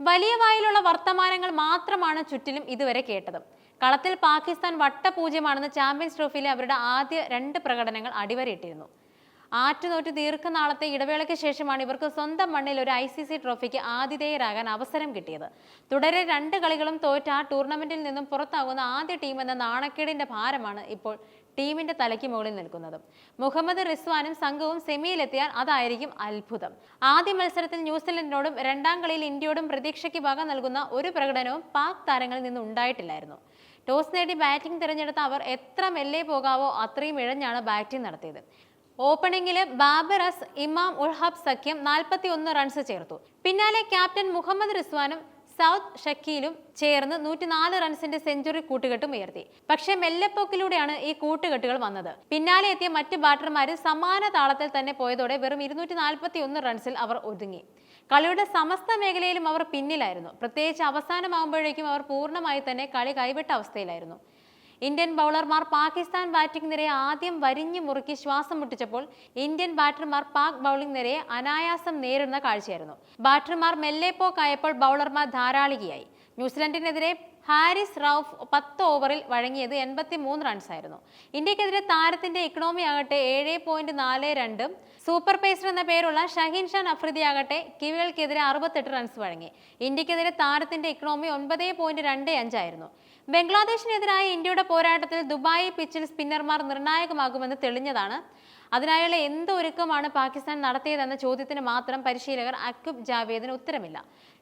വലിയ വായിലുള്ള വർത്തമാനങ്ങൾ മാത്രമാണ് ചുറ്റിലും ഇതുവരെ കേട്ടത്. കളത്തിൽ പാകിസ്ഥാൻ വട്ടപൂജ്യമാണെന്ന് ചാമ്പ്യൻസ് ട്രോഫിയിലെ അവരുടെ ആദ്യ രണ്ട് പ്രകടനങ്ങൾ അടിവരയിട്ടിരുന്നു. ആറ്റുനോറ്റ് ദീർഘനാളത്തെ ഇടവേളയ്ക്ക് ശേഷമാണ് ഇവർക്ക് സ്വന്തം മണ്ണിൽ ഒരു ഐ സി സി ട്രോഫിക്ക് ആതിഥേയരാകാൻ അവസരം കിട്ടിയത്. തുടരെ രണ്ട് കളികളും തോറ്റ ആ ടൂർണമെന്റിൽ നിന്നും പുറത്താകുന്ന ആദ്യ ടീം എന്ന നാണക്കേടിന്റെ ഭാരമാണ് ഇപ്പോൾ ടീമിന്റെ തലയ്ക്ക് മുകളിൽ നിൽക്കുന്നത്. മുഹമ്മദ് റിസ്വാനും സംഘവും സെമിയിലെത്തിയാൽ അതായിരിക്കും അത്ഭുതം. ആദ്യ മത്സരത്തിൽ ന്യൂസിലൻഡിനോടും രണ്ടാം കളിയിൽ ഇന്ത്യയോടും പ്രതീക്ഷയ്ക്ക് വക നൽകുന്ന ഒരു പ്രകടനവും പാക് താരങ്ങളിൽ നിന്ന് ഉണ്ടായിട്ടില്ലായിരുന്നു. ടോസ് നേടി ബാറ്റിംഗ് തിരഞ്ഞെടുത്ത അവർ എത്ര മെല്ലെ പോകാവോ അത്രയും ഇഴഞ്ഞാണ് ബാറ്റിംഗ് നടത്തിയത്. ഓപ്പണിംഗിൽ ബാബറസ് ഇമാം ഉൾഹബ് സഖ്യം നാൽപ്പത്തി ഒന്ന് റൺസ് ചേർത്തു. പിന്നാലെ ക്യാപ്റ്റൻ മുഹമ്മദ് റിസ്വാനും സൗത്ത് ഷക്കീലും ചേർന്ന് നൂറ്റിനാല് റൺസിന്റെ സെഞ്ചുറി കൂട്ടുകെട്ടും ഉയർത്തി. പക്ഷെ മെല്ലെപ്പോക്കിലൂടെയാണ് ഈ കൂട്ടുകെട്ടുകൾ വന്നത്. പിന്നാലെ എത്തിയ മറ്റ് ബാറ്റർമാർ സമാന താളത്തിൽ തന്നെ പോയതോടെ വെറും ഇരുന്നൂറ്റി റൺസിൽ അവർ ഒതുങ്ങി. കളിയുടെ സമസ്ത മേഖലയിലും അവർ പിന്നിലായിരുന്നു. പ്രത്യേകിച്ച് അവസാനമാകുമ്പോഴേക്കും അവർ പൂർണമായി തന്നെ കളി കൈവിട്ട അവസ്ഥയിലായിരുന്നു. ഇന്ത്യൻ ബൗളർമാർ പാകിസ്ഥാൻ ബാറ്റിംഗ് നിരയെ ആദ്യം വരിഞ്ഞു മുറുക്കി ശ്വാസം മുട്ടിച്ചപ്പോൾ ഇന്ത്യൻ ബാറ്റർമാർ പാക് ബൗളിംഗ് നിരയെ അനായാസം നേരിടുന്ന കാഴ്ചയായിരുന്നു. ബാറ്റർമാർ മെല്ലെപ്പോക്കായപ്പോൾ ബൗളർമാർ ധാരാളികയായി. ന്യൂസിലൻഡിനെതിരെ ഹാരിസ് റൌഫ് പത്ത് ഓവറിൽ വഴങ്ങിയത് എൺപത്തി മൂന്ന് റൺസായിരുന്നു ഇന്ത്യക്കെതിരെ താരത്തിന്റെ ഇക്കണോമി ആകട്ടെ ഏഴ് പോയിന്റ് നാല് രണ്ടും സൂപ്പർ പേസർ എന്ന പേരുള്ള ഷഹീൻ ഷാൻ അഫ്രിദി ആകട്ടെ കിവികൾക്കെതിരെ അറുപത്തെട്ട് റൺസ് വഴങ്ങി. ഇന്ത്യക്കെതിരെ താരത്തിന്റെ ഇക്കണോമി ഒൻപത് പോയിന്റ് രണ്ട് അഞ്ചായിരുന്നു ബംഗ്ലാദേശിനെതിരായ ഇന്ത്യയുടെ പോരാട്ടത്തിൽ ദുബായ് പിച്ചിൽ സ്പിന്നർമാർ നിർണായകമാകുമെന്ന് തെളിഞ്ഞതാണ്. അതിനായുള്ള എന്ത് ഒരുക്കമാണ് പാകിസ്ഥാൻ നടത്തിയതെന്ന ചോദ്യത്തിന് മാത്രം പരിശീലകർ അക്ബ് ജാവേദിന് ഉത്തരമില്ല.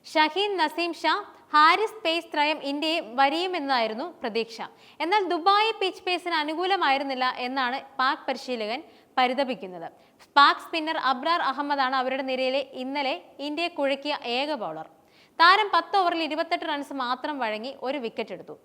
ഷഹീൻ നസീം ഷാ ഹാരിസ് പേസ് ത്രയം ഇന്ത്യയെ വരിയുമെന്നായിരുന്നു പ്രതീക്ഷ. എന്നാൽ ദുബായ് പിച്ച് പേസിന് അനുകൂലമായിരുന്നില്ല എന്നാണ് പാക് പരിശീലകൻ പരിതപിക്കുന്നത്. പാക് സ്പിന്നർ അബ്രാർ അഹമ്മദാണ് അവരുടെ നിരയിലെ ഇന്നലെ ഇന്ത്യയെ കുഴക്കിയ ഏക ബൗളർ. താരം പത്ത് ഓവറിൽ ഇരുപത്തെട്ട് റൺസ് മാത്രം വഴങ്ങി ഒരു വിക്കറ്റ് എടുത്തു.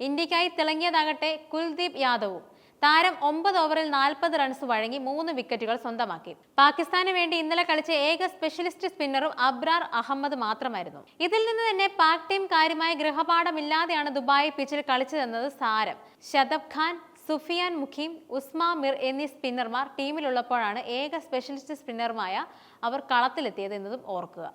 ഇന്ത്യക്കായി തിളങ്ങിയതാകട്ടെ കുൽദീപ് യാദവും താരം ഒമ്പത് ഓവറിൽ നാൽപ്പത് റൺസ് വഴങ്ങി മൂന്ന് വിക്കറ്റുകൾ സ്വന്തമാക്കി. പാകിസ്ഥാന് വേണ്ടി ഇന്നലെ കളിച്ച ഏക സ്പെഷ്യലിസ്റ്റ് സ്പിന്നറും അബ്രാർ അഹമ്മദ് മാത്രമായിരുന്നു. ഇതിൽ നിന്ന് തന്നെ പാക് ടീം കാര്യമായ ഗൃഹപാഠമില്ലാതെയാണ് ദുബായ് പിച്ചിൽ കളിച്ചതെന്നത് സാരം. ഷതബ് ഖാൻ സുഫിയാൻ മുഖീം ഉസ്മാ മിർ എന്നീ സ്പിന്നർമാർ ടീമിലുള്ളപ്പോഴാണ് ഏക സ്പെഷ്യലിസ്റ്റ് സ്പിന്നറുമായ അവർ കളത്തിലെത്തിയത് എന്നതും ഓർക്കുക.